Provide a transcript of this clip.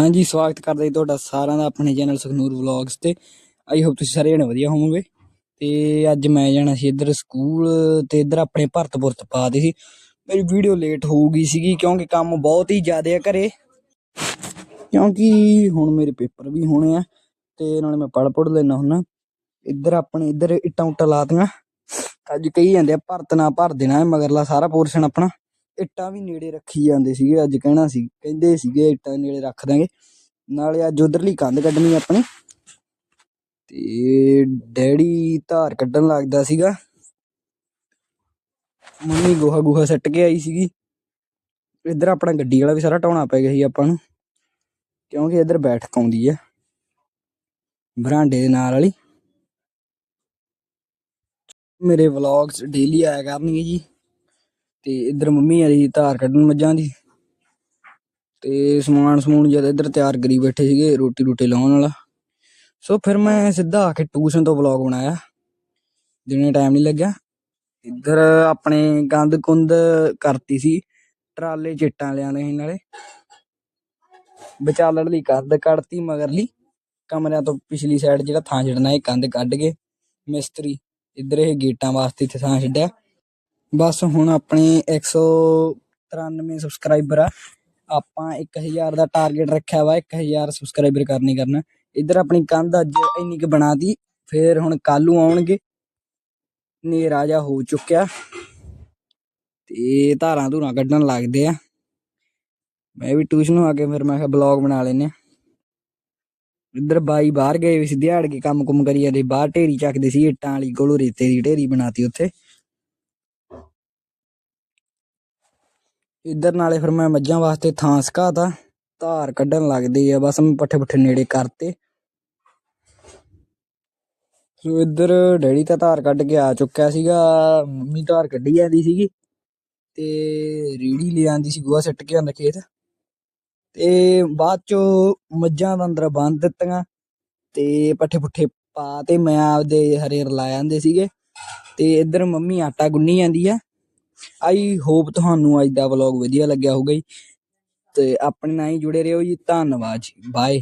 ਹਾਂਜੀ, ਸਵਾਗਤ ਕਰਦਾ ਜੀ ਤੁਹਾਡਾ ਸਾਰਿਆਂ ਦਾ ਆਪਣੇ ਚੈਨਲ ਸੁਖਨੂਰ ਵਲੌਗਸ ਤੇ। ਆਈ ਹੋਪ ਤੁਸੀਂ ਸਾਰੇ ਜਣੇ ਵਧੀਆ ਹੋਵੋਗੇ। ਤੇ ਅੱਜ ਮੈਂ ਜਾਣਾ ਸੀ ਇੱਧਰ ਸਕੂਲ ਤੇ ਇੱਧਰ ਆਪਣੇ ਭਰਤ ਪੁਰਤ ਪਾਦੇ ਸੀ। ਮੇਰੀ ਵੀਡੀਓ ਲੇਟ ਹੋ ਸੀਗੀ ਕਿਉਂਕਿ ਕੰਮ ਬਹੁਤ ਹੀ ਜ਼ਿਆਦਾ ਆ ਘਰੇ। ਕਿਉਂਕਿ ਹੁਣ ਮੇਰੇ ਪੇਪਰ ਵੀ ਹੋਣੇ ਆ ਤੇ ਨਾਲੇ ਮੈਂ ਪੜ ਪੜ ਲੈਣਾ ਹੁੰਨਾ ਇੱਧਰ ਆਪਣੇ ਇੱਧਰ ਇੱਟਾਂ ਉੱਟਾਂ ਲਾਤੀਆਂ। ਅੱਜ ਕਹੀ ਜਾਂਦੇ ਆ, ਭਰਤ ਨਾ ਭਰ ਦੇਣਾ, ਮਗਰਲਾ ਸਾਰਾ ਪੋਰਸ਼ਨ ਆਪਣਾ। ਇੱਟਾਂ ਵੀ ਨੇੜੇ ਰੱਖੀ ਜਾਂਦੇ ਸੀਗੇ, ਅੱਜ ਕਹਿਣਾ ਸੀ, ਕਹਿੰਦੇ ਸੀਗੇ ਇੱਟਾਂ ਨੇੜੇ ਰੱਖ ਦਾਂਗੇ। ਨਾਲੇ ਅੱਜ ਉਧਰਲੀ ਕੰਧ ਕੱਢਣੀ ਆਪਣੀ। ਤੇ ਡੈਡੀ ਧਾਰ ਕੱਢਣ ਲੱਗਦਾ ਸੀਗਾ। ਮੰਮੀ ਗੋਹਾ ਗੋਹਾ ਸੱਟ ਕੇ ਆਈ ਸੀਗੀ। ਇੱਧਰ ਆਪਣਾ ਗੱਡੀ ਵਾਲਾ ਵੀ ਸਾਰਾ ਢਾਉਣਾ ਪੈ ਗਿਆ ਸੀ ਆਪਾਂ ਨੂੰ, ਕਿਉਂਕਿ ਇੱਧਰ ਬੈਠਕ ਆਉਂਦੀ ਆ। ਬਰਾਂਡੇ ਦੇ ਨਾਲ ਵਾਲੀ। ਮੇਰੇ ਵਲੌਗਸ ਡੇਲੀ ਆਇਆ ਕਰਨਗੇ ਜੀ। ਤੇ ਇੱਧਰ ਮੰਮੀ ਵਾਲੀ ਧਾਰ ਕੱਢਣ ਮੱਝਾਂ ਦੀ। ਤੇ ਸਮਾਨ ਸਮੂਨ ਜਦ ਇੱਧਰ ਤਿਆਰ ਕਰੀ ਬੈਠੇ ਸੀਗੇ, ਰੋਟੀ ਰੋਟੀ ਲਾਉਣ ਵਾਲਾ। ਸੋ ਫਿਰ ਮੈਂ ਸਿੱਧਾ ਆ ਕੇ ਟਿਊਸ਼ਨ ਤੋਂ ਵਲੌਗ ਬਣਾਇਆ। ਦਿਨੇ ਟਾਈਮ ਨਹੀਂ ਲੱਗਿਆ। ਇੱਧਰ ਆਪਣੇ ਗੰਦ ਕੁੰਦ ਕਰਤੀ ਸੀ। ਟਰਾਲੇ ਚਿੱਟਾਂ ਲਿਆਂਦੇ ਸੀ ਨਾਲੇ। ਵਿਚਾਲੜ ਲਈ ਕੰਧ ਕੱਢਤੀ, ਮਗਰਲੀ। ਕਮਰਿਆਂ ਤੋਂ ਪਿਛਲੀ ਸਾਈਡ ਜਿਹੜਾ ਥਾਂ ਛੱਡਣਾ ਇਹ ਕੰਧ ਕੱਢ ਗਏ ਮਿਸਤਰੀ। ਇੱਧਰ ਇਹ ਗੇਟਾਂ ਵਾਸਤੇ ਇੱਥੇ ਥਾਂ ਛੱਡਿਆ। ਬਸ ਹੁਣ ਆਪਣੇ 193 ਸਬਸਕ੍ਰਾਈਬਰ ਆ। ਆਪਾਂ 1000 ਦਾ ਟਾਰਗੇਟ ਰੱਖਿਆ ਵਾ 1000 ਸਬਸਕ੍ਰਾਈਬਰ ਕਰਨੀ ਕਰਨਾ। ਇੱਧਰ ਆਪਣੀ ਕੰਧ ਅੱਜ ਇੰਨੀ ਕੁ ਬਣਾਤੀ ਫੇਰ ਹੁਣ ਕੱਲੂ ਆਉਣਗੇ। ਨੇਰਾ ਜਾ ਹੋ ਚੁੱਕਿਆ। ਤੇ ਧਾਰਾਂ ਧੂਰਾਂ ਕੱਢਣ ਲੱਗਦੇ ਆ। ਮੈਂ ਵੀ ਟਿਊਸ਼ਨ ਆ ਕੇ ਫਿਰ ਮੈਂ ਕਿਹਾ ਬਲੌਗ ਬਣਾ ਲੈਨੇ ਆ। ਇੱਧਰ ਬਾਈ ਬਾਹਰ ਗਏ ਵੀ ਸੀ, ਦਿਹਾੜ ਕੇ ਕੰਮ ਕੁਮ ਕਰੀ ਜਾਂਦੇ ਬਾਹਰ ਢੇਰੀ ਚੱਕਦੇ ਸੀ, ਇੱਟਾਂ ਵਾਲੀ ਕੋਲੋਂ ਰੇਤੇ ਦੀ ਢੇਰੀ ਬਣਾਤੀ ਉੱਥੇ। ਇੱਧਰ ਨਾਲੇ ਫਿਰ ਮੈਂ ਮੱਝਾਂ ਵਾਸਤੇ ਥਾਂ ਸੁਕਾਤਾ ਧਾਰ ਕੱਢਣ ਲੱਗਦੀ ਆ, ਬਸ ਮੈਂ ਪੱਠੇ ਪੁੱਠੇ ਨੇੜੇ ਕਰਤੇ। ਸੋ ਇੱਧਰ ਡੈਡੀ ਤਾਂ ਧਾਰ ਕੱਢ ਕੇ ਆ ਚੁੱਕਿਆ ਸੀਗਾ, ਮੰਮੀ ਧਾਰ ਕੱਢੀ ਜਾਂਦੀ ਸੀਗੀ, ਤੇ ਰੀੜੀ ਲੈ ਆਂਦੀ ਸੀ, ਗੋਹਾ ਸਿੱਟ ਕੇ ਆਂਦਾ ਖੇਤ। ਤੇ ਬਾਅਦ ਚੋਂ ਮੱਝਾਂ ਦਾ ਅੰਦਰ ਬੰਦ ਦਿੱਤੀਆਂ, ਤੇ ਪੱਠੇ ਪੁੱਠੇ ਪਾ ਤੇ ਮੈਂ ਆਪਦੇ ਹਰੇ ਰਲਾ ਜਾਂਦੇ ਸੀਗੇ, ਤੇ ਇੱਧਰ ਮੰਮੀ ਆਟਾ ਗੁੰਨੀ ਜਾਂਦੀ ਆ। ਆਈ ਹੋਪ ਤੁਹਾਨੂੰ ਅੱਜ ਦਾ ਵਲੌਗ ਵਧੀਆ ਲੱਗਿਆ ਹੋਊਗਾ ਜੀ। ਤੇ ਆਪਣੇ ਨਾਲ ਹੀ ਜੁੜੇ ਰਹੋ ਜੀ। ਧੰਨਵਾਦ ਜੀ। ਬਾਏ